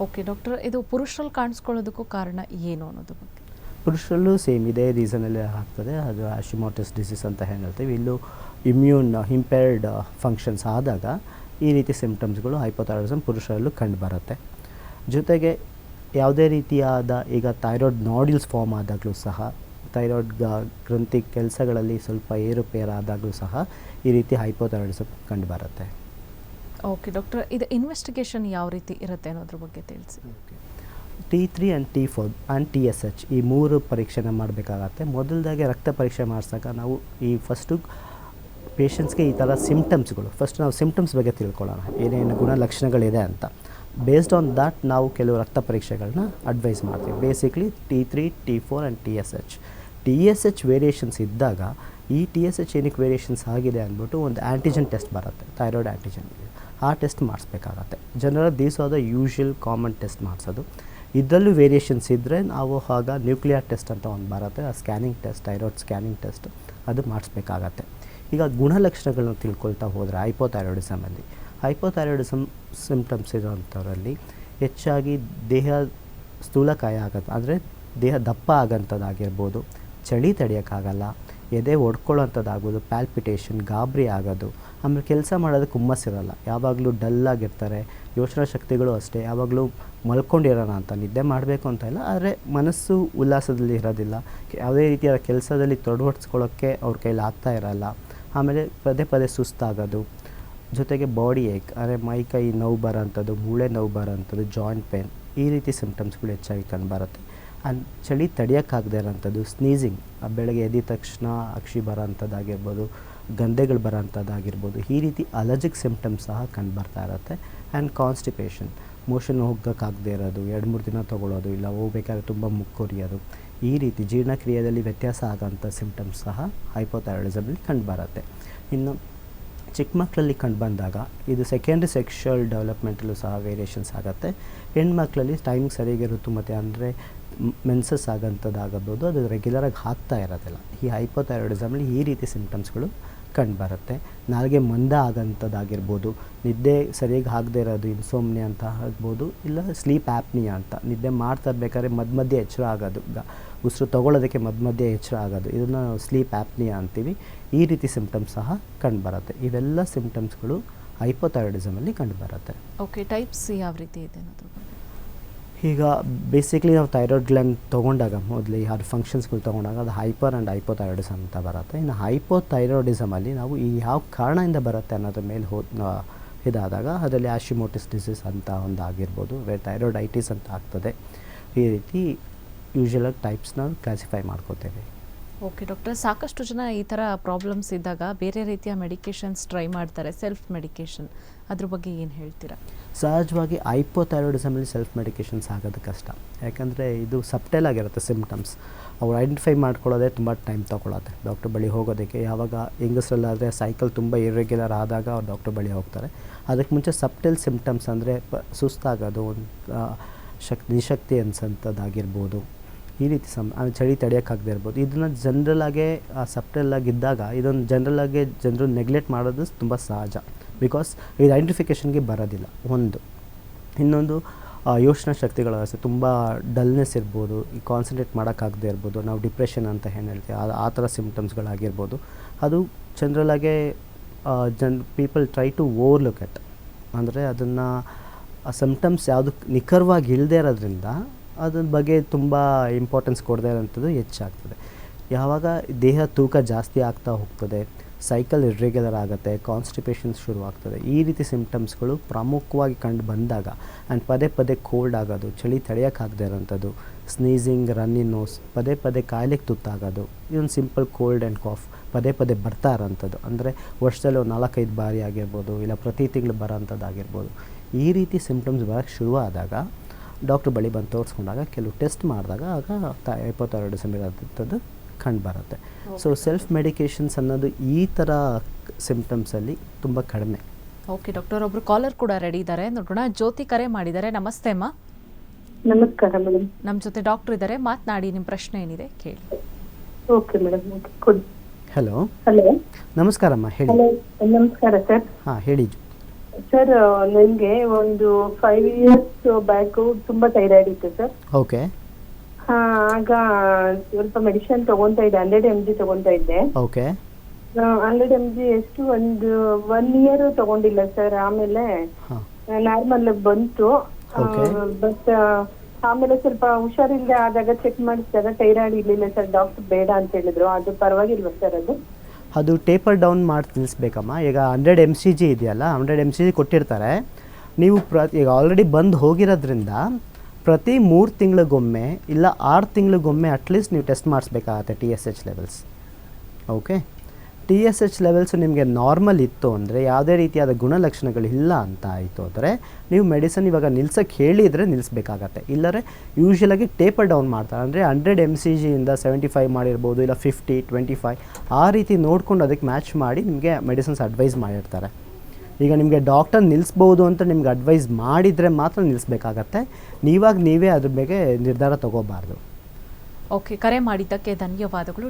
Okay doctor ಇದು ಪುರುಷರಲ್ಲಿ ಕಾಣಿಸ್ಕೊಳ್ಳೋದಕ್ಕೂ ಕಾರಣ ಏನು ಅನ್ನೋದು ಪುರುಷರಲ್ಲೂ ಸೇಮ್ ಇದೇ ರೀಸನಲ್ಲಿ ಆಗ್ತದೆ. ಅದು ಆಶಿಮೋಟಿಸ್ ಡಿಸೀಸ್ ಅಂತ ಹೇಳ್ತೀವಿ. ಇಲ್ಲೂ ಇಮ್ಯೂನ್ ಇಂಪೇರ್ಡ್ ಫಂಕ್ಷನ್ಸ್ ಆದಾಗ ಈ ರೀತಿ ಸಿಂಪ್ಟಮ್ಸ್ಗಳು ಹೈಪೋಥೈರಾಯ್ಡಿಸಮ್ ಪುರುಷರಲ್ಲೂ ಕಂಡುಬರುತ್ತೆ. ಜೊತೆಗೆ ಯಾವುದೇ ರೀತಿಯಾದ ಈಗ ಥೈರಾಯ್ಡ್ ನಾಡ್ಯೂಲ್ಸ್ ಫಾರ್ಮ್ ಆದಾಗಲೂ ಸಹ ಥೈರಾಯ್ಡ್ ಗ್ರಂಥಿ ಕೆಲಸಗಳಲ್ಲಿ ಸ್ವಲ್ಪ ಏರುಪೇರಾದಾಗಲೂ ಸಹ ಈ ರೀತಿ ಹೈಪೋಥೈರಾಯ್ಡಿಸಮ್ ಕಂಡುಬರುತ್ತೆ. ಓಕೆ ಡಾಕ್ಟರ್ ಇದು ಇನ್ವೆಸ್ಟಿಗೇಷನ್ ಯಾವ ರೀತಿ ಇರುತ್ತೆ ಅನ್ನೋದ್ರ ಬಗ್ಗೆ ತಿಳಿಸಿ. T three and T four and T S H ಈ ಮೂರು ಪರೀಕ್ಷೆನ ಮಾಡಬೇಕಾಗತ್ತೆ. ಮೊದಲದಾಗೆ ರಕ್ತ ಪರೀಕ್ಷೆ ಮಾಡಿಸಾಗ ನಾವು ಈ ಫಸ್ಟು ಪೇಷಂಟ್ಸ್ಗೆ ಈ ಥರ ಸಿಮ್ಟಮ್ಸ್ಗಳು ಫಸ್ಟ್ ನಾವು ಸಿಮ್ಟಮ್ಸ್ ಬಗ್ಗೆ ತಿಳ್ಕೊಳ್ಳೋಣ. ಏನೇನು ಗುಣಲಕ್ಷಣಗಳಿದೆ ಅಂತ. ಬೇಸ್ಡ್ ಆನ್ ದಟ್ ನಾವು ಕೆಲವು ರಕ್ತ ಪರೀಕ್ಷೆಗಳನ್ನ ಅಡ್ವೈಸ್ ಮಾಡ್ತೀವಿ. Basically T three T four and T S H T S H variations ಇದ್ದಾಗ ಈ ಟಿ ಎಸ್ ಎಚ್ ಏನಕ್ಕೆ ವೇರಿಯೇಷನ್ಸ್ ಆಗಿದೆ ಅಂದ್ಬಿಟ್ಟು ಒಂದು ಆ್ಯಂಟಿಜನ್ ಟೆಸ್ಟ್ ಬರುತ್ತೆ. ಥೈರಾಯ್ಡ್ ಆ್ಯಂಟಿಜನ್ ಆ test ಮಾಡಿಸ್ಬೇಕಾಗತ್ತೆ. General these are the common test ಮಾಡಿಸೋದು. ಇದರಲ್ಲೂ ವೇರಿಯೇಷನ್ಸ್ ಇದ್ದರೆ ನಾವು ಆಗ ನ್ಯೂಕ್ಲಿಯರ್ ಟೆಸ್ಟ್ ಅಂತ ಒಂದು ಬರುತ್ತೆ, ಆ scanning test, thyroid scanning test ಅದು ಮಾಡಿಸ್ಬೇಕಾಗತ್ತೆ. ಈಗ ಗುಣಲಕ್ಷಣಗಳನ್ನ ತಿಳ್ಕೊಳ್ತಾ ಹೋದರೆ ಹೈಪೋಥೈರಾಯ್ಡಿಸಮಲ್ಲಿ, ಹೈಪೋಥೈರಾಯ್ಡಿಸಮ್ ಸಿಂಪ್ಟಮ್ಸ್ ಇರೋಂಥವರಲ್ಲಿ ಹೆಚ್ಚಾಗಿ ದೇಹ ಸ್ಥೂಲಕಾಯ ಆಗತ್ತೆ ಅಂದರೆ ದೇಹ ದಪ್ಪ ಆಗಂಥದ್ದಾಗಿರ್ಬೋದು, ಚಳಿ ತಡೆಯೋಕ್ಕಾಗಲ್ಲ ಎದೆ ಒಡ್ಕೊಳ್ಳೋಂಥದ್ದಾಗೋದು ಪ್ಯಾಲ್ಪಿಟೇಷನ್ ಗಾಬರಿ ಆಗೋದು. ಆಮೇಲೆ ಕೆಲಸ ಮಾಡೋದಕ್ಕೆ ಹುಮ್ಮಸ್ಸಿರಲ್ಲ ಯಾವಾಗಲೂ ಡಲ್ಲಾಗಿರ್ತಾರೆ ಯೋಚನಾ ಶಕ್ತಿಗಳು ಅಷ್ಟೇ. ಯಾವಾಗಲೂ ಮಲ್ಕೊಂಡಿರೋಣ ಅಂತ, ನಿದ್ದೆ ಮಾಡಬೇಕು ಅಂತ ಇಲ್ಲ. ಆದರೆ ಮನಸ್ಸು ಉಲ್ಲಾಸದಲ್ಲಿ ಇರೋದಿಲ್ಲ. ಯಾವುದೇ ರೀತಿಯಾದ ಕೆಲಸದಲ್ಲಿ ತೊಡವಡಿಸ್ಕೊಳ್ಳೋಕ್ಕೆ ಅವ್ರ ಕೈಲಿ ಆಗ್ತಾ ಇರಲ್ಲ. ಆಮೇಲೆ ಪದೇ ಪದೇ ಸುಸ್ತಾಗೋದು. ಜೊತೆಗೆ ಬಾಡಿ ಏಕ್ ಅಂದರೆ ಮೈ ಕೈ ನೋವು ಬರೋಂಥದ್ದು, ಮೂಳೆ ನೋವು ಬರೋಂಥದ್ದು ಜಾಯಿಂಟ್ ಪೇನ್ ಈ ರೀತಿ ಸಿಮ್ಟಮ್ಸ್ಗಳು ಹೆಚ್ಚಾಗಿ ಕಂಡುಬರುತ್ತೆ ಆ್ಯಂಡ್ ಚಳಿ ತಡೆಯೋಕ್ಕಾಗದೇ ಇರೋಂಥದ್ದು ಸ್ನೀಸಿಂಗ್ ಬೆಳಗ್ಗೆ ಎದ್ದ ತಕ್ಷಣ ಅಕ್ಷಿ ಬರೋಂಥದ್ದಾಗಿರ್ಬೋದು, ಗಂಧೆಗಳು ಬರೋಂಥದ್ದಾಗಿರ್ಬೋದು, ಈ ರೀತಿ ಅಲರ್ಜಿಕ್ ಸಿಮ್ಟಮ್ಸ್ ಸಹ ಕಂಡು ಬರ್ತಾ ಇರುತ್ತೆ. ಆ್ಯಂಡ್ ಕಾನ್ಸ್ಟಿಪೇಷನ್ ಮೋಷನ್ ಹೋಗೋಕ್ಕಾಗದೇ ಇರೋದು, ಎರಡು ಮೂರು ದಿನ ತೊಗೊಳ್ಳೋದು, ಇಲ್ಲ ಹೋಗ್ಬೇಕಾದ್ರೆ ತುಂಬ ಮುಕ್ಕೊರಿಯೋದು ಈ ರೀತಿ ಜೀರ್ಣಕ್ರಿಯೆಯಲ್ಲಿ ವ್ಯತ್ಯಾಸ ಆಗೋಂಥ ಸಿಮ್ಟಮ್ಸ್ ಸಹ ಹೈಪೋಥೈರಾಯ್ಡಿಸಮಲ್ಲಿ ಕಂಡುಬರುತ್ತೆ ಇನ್ನು ಚಿಕ್ಕ ಮಕ್ಕಳಲ್ಲಿ ಕಂಡು ಬಂದಾಗ ಇದು ಸೆಕೆಂಡ್ ಸೆಕ್ಷುವಲ್ ಡೆವಲಪ್ಮೆಂಟಲ್ಲೂ ಸಹ ವೇರಿಯೇಷನ್ಸ್ ಆಗುತ್ತೆ. ಹೆಣ್ಮಕ್ಳಲ್ಲಿ ಟೈಮಿಂಗ್ ಸರಿಯಾಗಿರುತ್ತೆ ಮತ್ತು ಅಂದರೆ ಮೆನ್ಸಸ್ ಆಗೋಂಥದ್ದಾಗಬಹುದು, ಅದು ರೆಗ್ಯುಲರಾಗಿ ಹಾಕ್ತಾ ಇರೋದಿಲ್ಲ. ಈ ಹೈಪೋಥೈರಾಯ್ಡಿಸಮಲ್ಲಿ ಈ ರೀತಿ ಸಿಂಪ್ಟಮ್ಸ್ಗಳು ಕಂಡುಬರುತ್ತೆ. ನಾಲ್ಗೆ ಮಂದ ಆಗೋಂಥದ್ದಾಗಿರ್ಬೋದು, ನಿದ್ದೆ ಸರಿಯಾಗಿ ಆಗದೇ ಇರೋದು ಇನ್ಸೋಮ್ನಿ ಅಂತ ಆಗ್ಬೋದು, ಇಲ್ಲ ಸ್ಲೀಪ್ ಆ್ಯಪ್ನಿಯಾ ಅಂತ. ನಿದ್ದೆ ಮಾಡ್ತಾ ಇರಬೇಕಾದ್ರೆ ಮಧ್ಯ ಮಧ್ಯೆ ಎಚ್ಚರ ಆಗೋದು ಉಸಿರು ತೊಗೊಳ್ಳೋದಕ್ಕೆ ಮಧ್ಯ ಮಧ್ಯೆ ಎಚ್ಚರ ಆಗೋದು, ಇದನ್ನು ನಾವು ಸ್ಲೀಪ್ ಆ್ಯಪ್ನಿಯಾ ಅಂತೀವಿ. ಈ ರೀತಿ ಸಿಂಪ್ಟಮ್ಸ್ ಸಹ ಕಂಡುಬರುತ್ತೆ. ಇವೆಲ್ಲ ಸಿಂಪ್ಟಮ್ಸ್ಗಳು ಹೈಪೋಥೈರಾಯ್ಡಿಸಮಲ್ಲಿ ಕಂಡುಬರುತ್ತೆ. ಓಕೆ ಟೈಪ್ಸ್ ಯಾವ ರೀತಿ ಇದೆ ಈಗ ಬೇಸಿಕಲಿ ನಾವು ಥೈರಾಯ್ಡ್ ಗ್ಲ್ಯಾಂಡ್ ತೊಗೊಂಡಾಗ ಮೊದಲು ಯಾರು ಫಂಕ್ಷನ್ಸ್ಗಳು ತೊಗೊಂಡಾಗ ಅದು ಹೈಪರ್ ಆ್ಯಂಡ್ ಹೈಪೋಥೈರಾಯ್ಡಿಸಮ್ ಅಂತ ಬರುತ್ತೆ. ಇನ್ನು ಹೈಪೋಥೈರಾಯ್ಡಿಸಮಲ್ಲಿ ನಾವು ಈ ಯಾವ ಕಾರಣದಿಂದ ಬರುತ್ತೆ ಅನ್ನೋದ್ರ ಮೇಲೆ ಹೋ ಇದಾದಾಗ ಅದರಲ್ಲಿ ಆಶಿಮೋಟಿಸ್ ಡಿಸೀಸ್ ಅಂತ ಒಂದು ಆಗಿರ್ಬೋದು ಥೈರಾಯ್ಡೈಟಿಸ್ ಅಂತ ಆಗ್ತದೆ. ಈ ರೀತಿ ಯೂಶಲಾಗಿ ಟೈಪ್ಸ್ನ ಕ್ಲಾಸಿಫೈ ಮಾಡ್ಕೋತೇವೆ. Okay, doctor. ಸಾಕಷ್ಟು ಜನ ಈ ಥರ ಪ್ರಾಬ್ಲಮ್ಸ್ ಇದ್ದಾಗ ಬೇರೆ ರೀತಿಯ ಮೆಡಿಕೇಶನ್ಸ್ ಟ್ರೈ ಮಾಡ್ತಾರೆ ಸೆಲ್ಫ್ ಮೆಡಿಕೇಶನ್ ಅದ್ರ ಬಗ್ಗೆ ಏನು ಹೇಳ್ತೀರಾ? ಸಹಜವಾಗಿ ಐಪೋಥೈರಾಯ್ಡಿಸಮಲ್ಲಿ ಸೆಲ್ಫ್ ಮೆಡಿಕೇಷನ್ಸ್ ಆಗೋದು ಕಷ್ಟ. ಯಾಕಂದರೆ ಇದು ಸಬ್ಟೈಲ್ ಆಗಿರುತ್ತೆ ಸಿಮ್ಟಮ್ಸ್ ಅವ್ರು ಐಡೆಂಟಿಫೈ ಮಾಡ್ಕೊಳ್ಳೋದೇ ತುಂಬ ಟೈಮ್ ತೊಗೊಳತ್ತೆ. ಡಾಕ್ಟರ್ ಬಳಿ ಹೋಗೋದಕ್ಕೆ ಯಾವಾಗ ಹೆಂಗಸರಲ್ಲಾದರೆ ಸೈಕಲ್ ತುಂಬ ಇರ್ರೆಗ್ಯುಲರ್ ಆದಾಗ ಅವ್ರು ಡಾಕ್ಟ್ರ್ ಬಳಿ ಹೋಗ್ತಾರೆ. ಅದಕ್ಕೆ ಮುಂಚೆ ಸಬ್ಟೈಲ್ ಸಿಮ್ಟಮ್ಸ್ ಅಂದರೆ ಸುಸ್ತಾಗೋದು, ಒಂದು ಶಕ್, ನಿಶಕ್ತಿ ಅನ್ಸೋಂಥದ್ದಾಗಿರ್ಬೋದು ಈ ರೀತಿ ಸಮ ಚಳಿ ತಡೆಯೋಕ್ಕಾಗದೇ ಇರ್ಬೋದು. ಇದನ್ನು ಜನ್ರಲ್ಲಾಗೆ ಸಪ್ಟಲ್ಲಾಗಿದ್ದಾಗ ಇದೊಂದು ಜನ್ರಲಾಗೆ ಜನರು ನೆಗ್ಲೆಕ್ಟ್ ಮಾಡೋದು ತುಂಬ ಸಹಜ. ಬಿಕಾಸ್ ಇದು ಐಡೆಂಟಿಫಿಕೇಷನ್ಗೆ ಬರೋದಿಲ್ಲ. ಒಂದು. ಇನ್ನೊಂದು ಯೋಚನಾ ಶಕ್ತಿಗಳ ವ್ಯವಸ್ಥೆ ತುಂಬ ಡಲ್ನೆಸ್ ಇರ್ಬೋದು. ಈ ಕಾನ್ಸಂಟ್ರೇಟ್ ಮಾಡೋಕ್ಕಾಗದೇ ಇರ್ಬೋದು. ನಾವು ಡಿಪ್ರೆಷನ್ ಅಂತ ಏನು ಹೇಳ್ತೀವಿ. ಆ- ಆ ಥರ ಸಿಮ್ಟಮ್ಸ್ಗಳಾಗಿರ್ಬೋದು ಅದು ಜನರಲಾಗೆ Jan people try to overlook it ಅಂದರೆ ಅದನ್ನು, ಆ ಸಿಮ್ಟಮ್ಸ್ ಯಾವುದು ನಿಖರವಾಗಿ ಇಲ್ಲದೇ ಇರೋದ್ರಿಂದ ಅದ್ರ ಬಗ್ಗೆ ತುಂಬ ಇಂಪಾರ್ಟೆನ್ಸ್ ಕೊಡದೇ ಇರೋಂಥದ್ದು ಹೆಚ್ಚಾಗ್ತದೆ. ಯಾವಾಗ ದೇಹ ತೂಕ ಜಾಸ್ತಿ ಆಗ್ತಾ ಹೋಗ್ತದೆ ಸೈಕಲ್ ಇರ್ರೆಗ್ಯುಲರ್ ಆಗುತ್ತೆ ಕಾನ್ಸ್ಟಿಪೇಷನ್ಸ್ ಶುರುವಾಗ್ತದೆ, ಈ ರೀತಿ ಸಿಂಪ್ಟಮ್ಸ್ಗಳು ಪ್ರಮುಖವಾಗಿ ಕಂಡು ಬಂದಾಗ ಆ್ಯಂಡ್ ಪದೇ ಪದೇ ಕೋಲ್ಡ್ ಆಗೋದು, ಚಳಿ ತಡೆಯೋಕ್ಕಾಗದೇ ಇರೋಂಥದ್ದು ಸ್ನೀಸಿಂಗ್ ರನ್ನಿಂಗ್ ನೋಸ್ ಪದೇ ಪದೇ ಕಾಯಿಲೆಗೆ ತುತ್ತಾಗೋದು ಇದೊಂದು ಸಿಂಪಲ್ ಕೋಲ್ಡ್ ಆ್ಯಂಡ್ ಕಾಫ್ ಪದೇ ಪದೇ ಬರ್ತಾ ಇರೋಂಥದ್ದು. ಅಂದರೆ ವರ್ಷದಲ್ಲಿ ಒಂದು ನಾಲ್ಕೈದು ಬಾರಿ ಆಗಿರ್ಬೋದು, ಇಲ್ಲ ಪ್ರತಿ ತಿಂಗಳು ಬರೋಂಥದ್ದಾಗಿರ್ಬೋದು, ಈ ರೀತಿ ಸಿಮ್ಟಮ್ಸ್ ಬರೋಕ್ಕೆ ಶುರುವಾದಾಗ ಡಾಕ್ಟ್ರ್ ಬಳಿ ಬಂದು ತೋರಿಸ್ಕೊಂಡಾಗ ಕೆಲವು ಟೆಸ್ಟ್ ಮಾಡಿದಾಗ ಆಗ ಇಪ್ಪತ್ತೆರಡು ಇರೋಂಥದ್ದು ಕಂಡು ಬರುತ್ತೆ. ಸೊ ಸೆಲ್ಫ್ ಮೆಡಿಕೇಷನ್ಸ್ ಅನ್ನೋದು ಈ ಥರ ಸಿಂಪ್ಟಮ್ಸಲ್ಲಿ ತುಂಬ ಕಡಿಮೆ. ಓಕೆ ಡಾಕ್ಟರ್ ಒಬ್ರು ಕಾಲರ್ ಕೂಡ ರೆಡಿ ಇದ್ದಾರೆ. ನೋಡೋಣ ಜ್ಯೋತಿ ಕರೆ ಮಾಡಿದ್ದಾರೆ. ನಮಸ್ತೆ ಅಮ್ಮ. ನಮಸ್ಕಾರ ಮೇಡಮ್ ನಮ್ಮ ಜೊತೆ ಡಾಕ್ಟರ್ ಇದ್ದಾರೆ. ಮಾತನಾಡಿ ನಿಮ್ಮ ಪ್ರಶ್ನೆ ಏನಿದೆ ಕೇಳಿ. ಓಕೆ ಮೇಡಮ್ ಹಲೋ ಹಲೋ ನಮಸ್ಕಾರಮ್ಮ ಹೇಳಿ. ನಮಸ್ಕಾರ ಸರ್ ಹಾಂ ಹೇಳಿ ಸರ್ ನನಗೆ ಒಂದು ಫೈವ್ ಇಯರ್ಸ್ ಬ್ಯಾಕ್ ತುಂಬಾ ಥೈರಾಯ್ಡ್ ಇತ್ತು ಸರ್ ಓಕೆ ಆಗ ಸ್ವಲ್ಪ ಮೆಡಿಸಿನ್ ತಗೊಂತಾ ಇದ್ದೆ ಹಂಡ್ರೆಡ್ ಎಂ ಜಿ ತಗೊಂತಾ ಇದ್ದೆ. ಓಕೆ ಹಂಡ್ರೆಡ್ ಎಂ ಜಿ ಎಷ್ಟು ಒಂದು ಒನ್ ಇಯರ್ ತಗೊಂಡಿಲ್ಲ ಸರ್ ಆಮೇಲೆ ಹಾಂ. ನಾರ್ಮಲ್ ಬಂತು. ಬಟ್ ಆಮೇಲೆ ಸ್ವಲ್ಪ ಹುಷಾರಿಲ್ಲದೆ ಆದಾಗ ಚೆಕ್ ಮಾಡಿಸಿದಾಗ ಥೈರಾಯ್ಡ್ ಇರ್ಲಿಲ್ಲ ಸರ್ ಡಾಕ್ಟರ್ ಬೇಡ ಅಂತ ಹೇಳಿದ್ರು. ಅದು ಪರವಾಗಿಲ್ವಾ ಸರ್ ಅದು? ಅದು ಟೇಪರ್ ಡೌನ್ ಮಾಡಿ ತಿಳಿಸ್ಬೇಕಮ್ಮ ಈಗ ಹಂಡ್ರೆಡ್ ಎಂ ಸಿ ಜಿ ಇದೆಯಲ್ಲ ಹಂಡ್ರೆಡ್ ಎಂ ಸಿ ಜಿ ಕೊಟ್ಟಿರ್ತಾರೆ. ನೀವು ಪ್ರ, ಈಗ ಆಲ್ರೆಡಿ ಬಂದು ಹೋಗಿರೋದ್ರಿಂದ ಪ್ರತಿ ಮೂರು ತಿಂಗಳಿಗೊಮ್ಮೆ ಇಲ್ಲ ಆರು ತಿಂಗಳಿಗೊಮ್ಮೆ ಅಟ್ಲೀಸ್ಟ್ ನೀವು test ಮಾಡಿಸ್ಬೇಕಾಗತ್ತೆ T S H levels okay T S H levels ನಿಮಗೆ ನಾರ್ಮಲ್ ಇತ್ತು ಅಂದರೆ ಯಾವುದೇ ರೀತಿಯಾದ ಗುಣಲಕ್ಷಣಗಳು ಇಲ್ಲ ಅಂತ ಆಯಿತು ಅಂದರೆ ನೀವು ಮೆಡಿಸನ್ ಇವಾಗ ನಿಲ್ಸಕ್ಕೆ ಹೇಳಿದರೆ ನಿಲ್ಲಿಸಬೇಕಾಗತ್ತೆ ಇಲ್ಲರೆ ಯೂಶ್ವಲಾಗಿ ಟೇಪರ್ ಡೌನ್ ಮಾಡ್ತಾರೆ. ಅಂದರೆ ಹಂಡ್ರೆಡ್ ಎಂ ಸಿ ಜಿಯಿಂದ ಸೆವೆಂಟಿ ಫೈವ್ ಮಾಡಿರ್ಬೋದು, ಇಲ್ಲ ಫಿಫ್ಟಿ ಟ್ವೆಂಟಿ ಫೈವ್ ಆ ರೀತಿ ನೋಡ್ಕೊಂಡು ಅದಕ್ಕೆ ಮ್ಯಾಚ್ ಮಾಡಿ ನಿಮಗೆ ಮೆಡಿಸಿನ್ಸ್ ಅಡ್ವೈಸ್ ಮಾಡಿರ್ತಾರೆ. ಈಗ ನಿಮಗೆ ಡಾಕ್ಟರ್ ನಿಲ್ಲಿಸ್ಬೋದು ಅಂತ ನಿಮ್ಗೆ ಅಡ್ವೈಸ್ ಮಾಡಿದರೆ ಮಾತ್ರ ನಿಲ್ಲಿಸಬೇಕಾಗತ್ತೆ ನೀವಾಗ ನೀವೇ ಅದ್ರ ಬಗ್ಗೆ ನಿರ್ಧಾರ ತಗೋಬಾರ್ದು. ಓಕೆ ಕರೆ ಮಾಡಿದ್ದಕ್ಕೆ ಧನ್ಯವಾದಗಳು.